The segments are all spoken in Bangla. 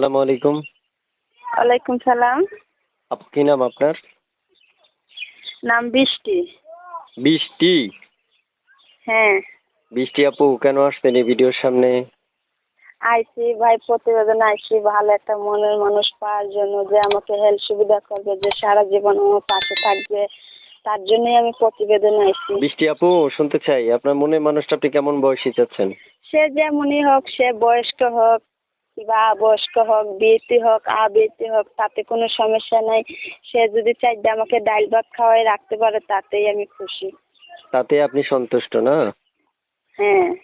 আসসালামু আলাইকুম। ওয়ালাইকুম সালাম। আপ কি নাম আপনার? নাম বৃষ্টি। বৃষ্টি? হ্যাঁ। বৃষ্টি আপু কেন আসবেন এই ভিডিওর সামনে? আইসি ভাই প্রতিবেদন আইসি ভালো একটা মনের মানুষ পাওয়ার জন্য যে আমাকে হেল্প সুবিধা করবে যে সারা জীবন আমার পাশে থাকবে তার জন্যই আমি প্রতিবেদন আইসি। বৃষ্টি আপু শুনতে চাই আপনার মনের মানুষটা আপনি কেমন বয়সী চাচ্ছেন? সে যেমনই হোক সে বয়স্ক হোক কিংবা বয়স্ক হোক বিয়েতে হোক আবিয়েতে হোক তাতে কোনো সমস্যা নাই। সে যদি চাইতে আমাকে ডাল ভাত খাওয়াই রাখতে পারে তাতেই আমি খুশি। তাতে আপনি সন্তুষ্ট না? হ্যাঁ।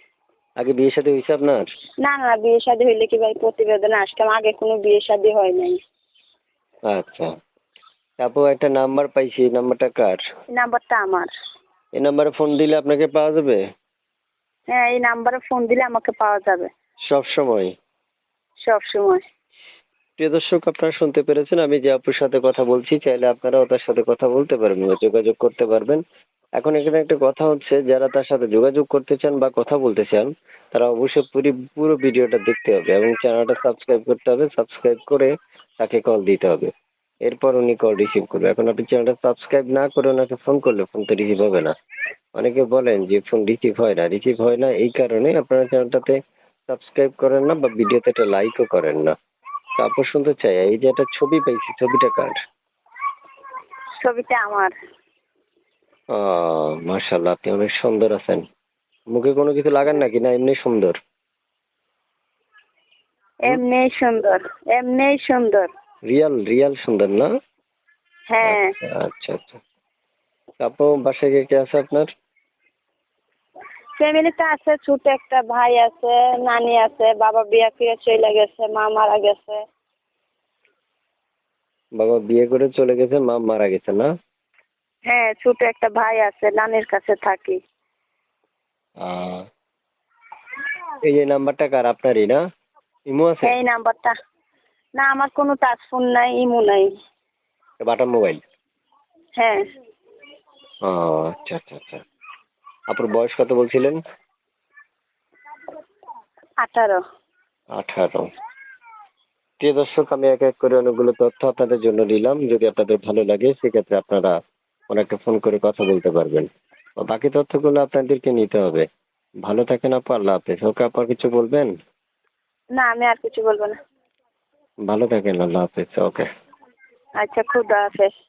আগে বিয়ে শাদী হয়েছে আপনার? না না বিয়ে শাদী হইলে কি ভাই প্রতিবেদনে আসতাম? আগে কোনো বিয়ে শাদী হয় নাই। আচ্ছা। তারপর একটা নাম্বার পাইছি নাম্বারটা কার? নাম্বারটা আমার। এই নাম্বারে ফোন দিলে আপনাকে পাওয়া যাবে? হ্যাঁ এই নাম্বারে ফোন দিলে আমাকে পাওয়া যাবে। সব সময়। সব সময় প্রিয় দর্শক, আপনারা শুনতে পেরেছেন, আমি যে আপুর সাথে কথা বলছি, চাইলে আপনারাও তার সাথে কথা বলতে পারবেন যোগাযোগ করতে পারবেন। এখন এখানে একটা কথা হচ্ছে, যারা তার সাথে যোগাযোগ করতে চান বা কথা বলতে চান, তারা অবশ্যই পুরি, পুরো ভিডিওটা দেখতে হবে এবং চ্যানেলটা সাবস্ক্রাইব করতে হবে। সাবস্ক্রাইব করে তাকে কল দিতে হবে। এরপর উনি কল রিসিভ করবে। এখন আপনি চ্যানেলটা সাবস্ক্রাইব না করে ওনাকে ফোন করলে ফোন তো রিসিভ হবে না। অনেকে বলেন যে ফোন রিসিভ হয় না রিসিভ হয় না, এই কারণে আপনারা চ্যানেলটাতে সাবস্ক্রাইব করেন না বা ভিডিওতে একটা লাইকও করেন না। তারপর শুনতে চাই এই যে একটা ছবি পাইছি ছবিটা কার? ছবিটা আমার। ও মার্শাল্লাহ আপনি অনেক সুন্দর আছেন। মুখে কোনো কিছু লাগান নাকি? না এমনি সুন্দর? এমনিই সুন্দর এমনিই সুন্দর। রিয়াল রিয়াল সুন্দর না? হ্যাঁ। আচ্ছা আচ্ছা তারপর বাসায় কে কে আছে আপনার? ফ্যামিলিতে আছে ছোট একটা ভাই আছে নানি আছে বাবা বিয়ে করে চলে গেছে মা মারা গেছে। বাবা বিয়ে করে চলে গেছে মা মারা গেছে না? হ্যাঁ ছোট একটা ভাই আছে নানির কাছে থাকি। এই যে নাম্বারটা কার? আপনারই না? ইমো আছে? এই নাম্বারটা। না আমার কোনো টাচ ফোন নাই ইমো নাই। বাটা মোবাইল? হ্যাঁ। ও আচ্ছা আচ্ছা আচ্ছা। আপনার বয়স কত বলছিলেন? আঠারো। আঠারো। প্রিয় দর্শক আমি এক এক করে অনেকগুলো তথ্য আপনাদের জন্য নিলাম। যদি আপনাদের ভালো লাগে সেক্ষেত্রে আপনারা ওনাকে ফোন করে কথা বলতে পারবেন। বাকি তথ্যগুলো আপনাদেরকে নিতে হবে। ভালো থাকেন আপু আল্লাহ হাফেজ। ওকে আপনার কিছু বলবেন? না আমি আর কিছু বলব না। ভালো থাকেন আল্লাহ হাফেজ। ওকে। আচ্ছা খুদা হাফেজ।